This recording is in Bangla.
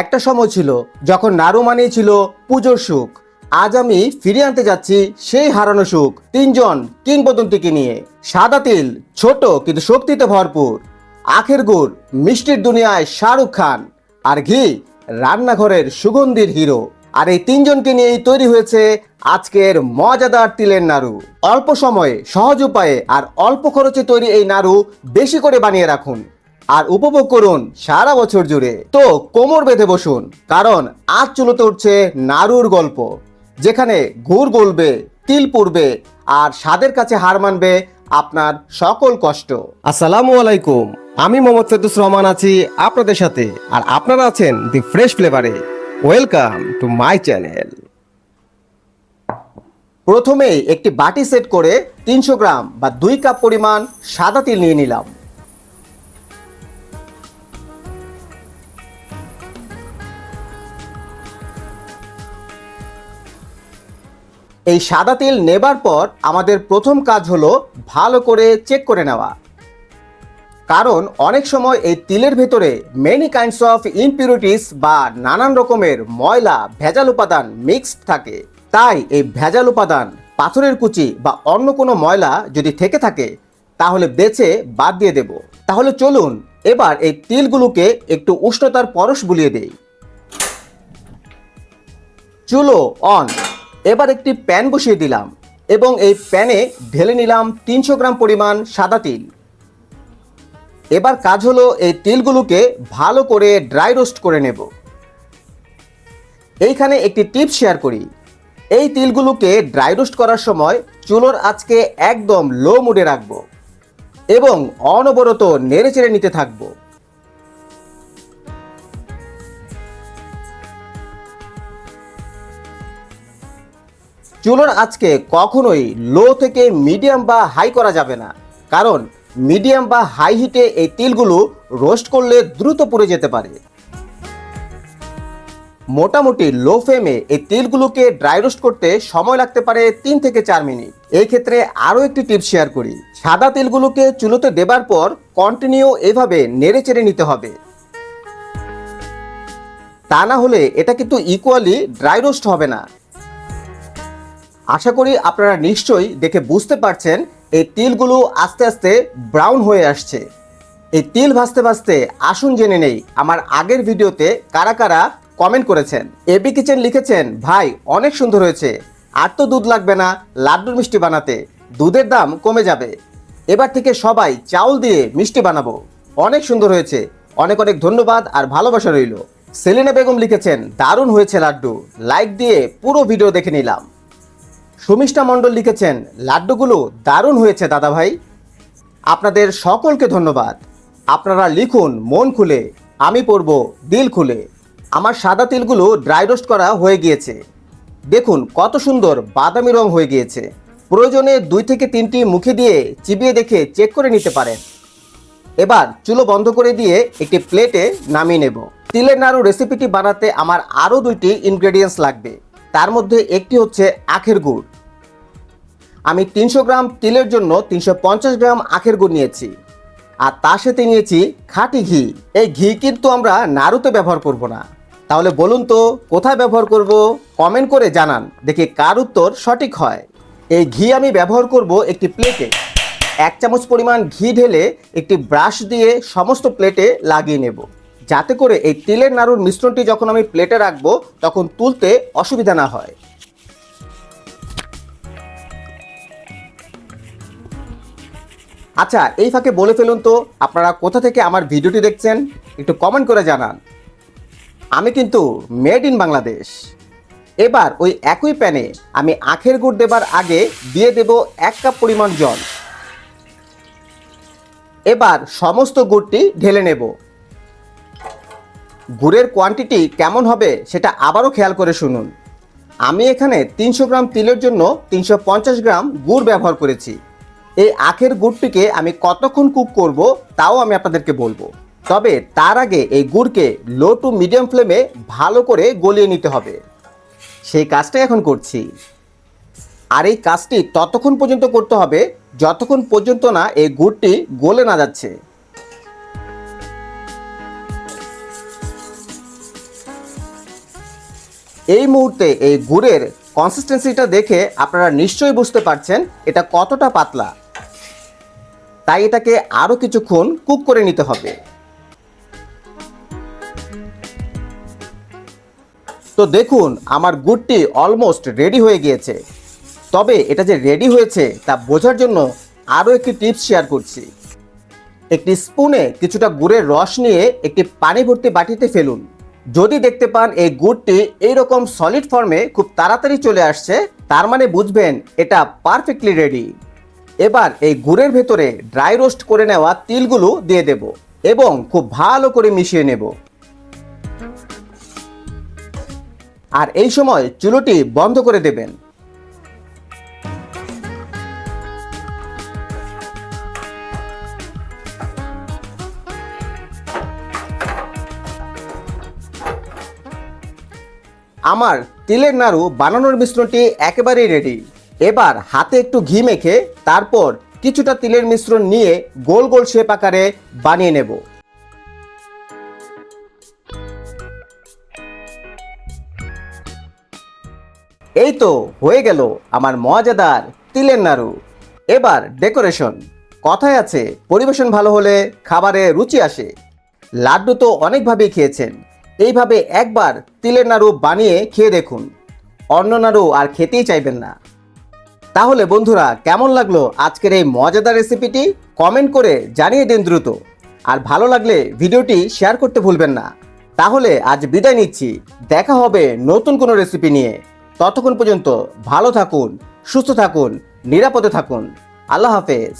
একটা সময় ছিল যখন নাড়ু মানেই ছিল পুজোর সুখ। আজ আমি ফিরিয়ে আনতে যাচ্ছি সেই হারানো সুখ তিনজন কিংবদন্তিকে নিয়ে। সাদা তিল, ছোট কিন্তু শক্তিতে ভরপুর। আখের গুড়, মিষ্টির দুনিয়ায় শাহরুখ খান। আর ঘি, রান্নাঘরের সুগন্ধির হিরো। আর এই তিনজনকে নিয়েই তৈরি হয়েছে আজকের মজাদার তিলের নাড়ু। অল্প সময়ে, সহজ উপায়ে আর অল্প খরচে তৈরি এই নাড়ু বেশি করে বানিয়ে রাখুন। আর উপভোগ করুন সারা বছর জুড়ে। তো কোমর বেঁধে বসুন, কারণ আজ চুলোতে উঠছে নাড়ুর গল্প, যেখানে ঘুর গলবে, তিল পুড়বে, আর স্বাদের কাছে হার মানবে আপনার সকল কষ্ট। আসসালামু আলাইকুম, আমি মোহাম্মদ ফেদুস রহমান আছি আপনাদের সাথে, আর আপনারা আছেন দি ফ্রেশ ফ্লেভারে ওয়েলকাম টু মাই চ্যানেল প্রথমেই একটি বাটি সেট করে তিনশো গ্রাম বা দুই কাপ পরিমাণ সাদা তিল নিয়ে নিলাম। এই সাদা তিল নেবার পর আমাদের প্রথম কাজ হলো ভালো করে চেক করে নেওয়া। কারণ অনেক সময় এই তিলের ভেতরে মেনি কাইন্ডস অফ ইমপিউরিটিস বা নানান রকমের ময়লা, ভেজাল উপাদান মিক্সড থাকে। তাই এই ভেজাল উপাদান, পাথরের কুচি বা অন্য কোনো ময়লা যদি থেকে থাকে, তাহলে বেছে বাদ দিয়ে দেব। তাহলে চলুন এবার এই তিলগুলোকে একটু উষ্ণতার পরশ বুলিয়ে দেই। চুলো অন এবার একটি প্যান বসিয়ে দিলাম এবং এই প্যানে ঢেলে নিলাম তিনশো গ্রাম পরিমাণ সাদা তিল। এবার কাজ হলো এই তিলগুলোকে ভালো করে ড্রাই রোস্ট করে নেব। এইখানে একটি টিপ শেয়ার করি। এই তিলগুলোকে ড্রাই রোস্ট করার সময় চুলোর আজকে একদম লো মুডে রাখব এবং অনবরত নেড়ে চেড়ে নিতে থাকব। চুলোর আজকে কখনোই লো থেকে মিডিয়াম বা হাই করা যাবে না। কারণ মিডিয়াম বা হাই হিটে এই তিলগুলো রোস্ট করলে দ্রুত পুড়ে যেতে পারে। মোটামুটি লো ফ্লেমে এই তিলগুলোকে ড্রাই রোস্ট করতে সময় লাগতে পারে তিন থেকে চার মিনিট। এই ক্ষেত্রে আরও একটি টিপস শেয়ার করি। সাদা তিলগুলোকে চুলোতে দেবার পর কন্টিনিউ এভাবে নেড়ে চেড়ে নিতে হবে। তা না হলে এটা কিন্তু ইকুয়ালি ড্রাই রোস্ট হবে না। আশা করি আপনারা নিশ্চয়ই দেখে বুঝতে পারছেন, এই তিলগুলো আস্তে আস্তে ব্রাউন হয়ে আসছে। এই তিল ভাজতে ভাজতে আসুন জেনে নেই, আমার আগের ভিডিওতে কারা কারা কমেন্ট করেছেন। এবি কিচেন লিখেছেন, ভাই, অনেক সুন্দর হয়েছে, আর তো দুধ লাগবে না, লাড্ডুর মিষ্টি বানাতে, দুধের দাম কমে যাবে। এবার থেকে সবাই চাউল দিয়ে মিষ্টি বানাবো, অনেক সুন্দর হয়েছে, অনেক অনেক ধন্যবাদ আর ভালোবাসা রইল। সেলিনা বেগম লিখেছেন, দারুণ হয়েছে লাড্ডু। লাইক দিয়ে পুরো ভিডিও দেখে নিলাম। সুমিষ্ঠা মণ্ডল লিখেছেন, লাড্ডুগুলো দারুণ হয়েছে দাদা ভাই আপনাদের সকলকে ধন্যবাদ। আপনারা লিখুন, মন খুলে। আমি পড়ব, দিল খুলে। আমার সাদা তিলগুলো ড্রাই রোস্ট করা হয়ে গিয়েছে। দেখুন, কত সুন্দর বাদামি রং হয়ে গিয়েছে। প্রয়োজনে দুই থেকে তিনটি মুখে দিয়ে চিবিয়ে দেখে চেক করে নিতে পারেন। এবার চুলো বন্ধ করে দিয়ে একটি প্লেটে নামিয়ে নেব। তিলের নাড়ু রেসিপিটি বানাতে আমার আরও দুইটি ইনগ্রেডিয়েন্টস লাগবে। তার মধ্যে একটি হচ্ছে আখের গুড়। আমি তিনশো গ্রাম তিলের জন্য তিনশো পঞ্চাশ গ্রাম আখের গুড় নিয়েছি। আর তার সাথে নিয়েছি খাঁটি ঘি। এই ঘি কিন্তু আমরা নাড়ুতে ব্যবহার করব না। তাহলে বলুন তো, কোথায় ব্যবহার করব? কমেন্ট করে জানান। দেখি কার উত্তর সঠিক হয়। এই ঘি আমি ব্যবহার করব একটি প্লেটে। এক চামচ পরিমাণ ঘি ঢেলে একটি ব্রাশ দিয়ে সমস্ত প্লেটে লাগিয়ে নেব। যাতে করে এই তিলের নাড়ুর মিশ্রণটি যখন আমি প্লেটে রাখব, তখন তুলতে অসুবিধা না হয়। আচ্ছা এই ফাঁকে বলে ফেলুন তো, আপনারা কোথা থেকে আমার ভিডিওটি দেখছেন? একটু কমেন্ট করে জানান। আমি কিন্তু মেড ইন বাংলাদেশ এবার ওই একই প্যানে আমি আখের গুড় দেবার আগে দিয়ে দেব এক কাপ পরিমাণ জল। এবার সমস্ত গুড়টি ঢেলে নেব। গুড়ের কোয়ান্টিটি কেমন হবে সেটা আবারও খেয়াল করে শুনুন। আমি এখানে তিনশো গ্রাম তিলের জন্য তিনশো পঞ্চাশ গ্রাম গুড় ব্যবহার করেছি। এই আখের গুড়টিকে আমি কতক্ষণ কুক করব তাও আমি আপনাদেরকে বলব। তবে তার আগে এই গুড়কে লো টু মিডিয়াম ফ্লেমে ভালো করে গলিয়ে নিতে হবে। সেই কাজটাই এখন করছি। আর এই কাজটি ততক্ষণ পর্যন্ত করতে হবে যতক্ষণ পর্যন্ত না এই গুড়টি গলে না যাচ্ছে। এই মুহূর্তে এই গুড়ের কনসিস্টেন্সিটা দেখে আপনারা নিশ্চয়ই বুঝতে পারছেন এটা কতটা পাতলা। তাই এটাকে আরও কিছুক্ষণ কুক করে নিতে হবে। তো দেখুন, আমার গুড়টি অলমোস্ট রেডি হয়ে গিয়েছে। তবে এটা যে রেডি হয়েছে, তা বোঝার জন্য আরও একটি টিপস শেয়ার করছি। একটি স্পুনে কিছুটা গুড়ের রস নিয়ে একটি পানি ভর্তি বাটিতে ফেলুন। যদি দেখতে পান এই গুড়টি এইরকম সলিড ফর্মে খুব তাড়াতাড়ি চলে আসছে, তার মানে বুঝবেন এটা পারফেক্টলি রেডি এবার এই গুড়ের ভেতরে ড্রাই রোস্ট করে নেওয়া তিলগুলো দিয়ে দেব এবং খুব ভালো করে মিশিয়ে নেব। আর এই সময় চুলোটি বন্ধ করে দেবেন। আমার তিলের নাড়ু বানানোর মিশ্রণটি একেবারেই রেডি এবার হাতে একটু ঘি মেখে তারপর কিছুটা তিলের মিশ্রণ নিয়ে গোল গোল শেপ আকারে বানিয়ে নেব। এই তো হয়ে গেল আমার মজাদার তিলের নাড়ু। এবার ডেকোরেশন। কথায় আছে, পরিবেশন ভালো হলে খাবারে রুচি আসে। লাড্ডু তো অনেকভাবেই খেয়েছেন। এইভাবে একবার তিলের নাড়ু বানিয়ে খেয়ে দেখুন। অন্য নাড়ু আর খেতেই চাইবেন না। তাহলে বন্ধুরা, কেমন লাগল আজকের এই মজাদার রেসিপিটি কমেন্ট করে জানিয়ে দিন দ্রুত। আর ভালো লাগলে ভিডিওটি শেয়ার করতে ভুলবেন না। তাহলে আজ বিদায় নিচ্ছি। দেখা হবে নতুন কোনো রেসিপি নিয়ে। ততক্ষণ পর্যন্ত ভালো থাকুন, সুস্থ থাকুন, নিরাপদে থাকুন। আল্লাহ হাফেজ।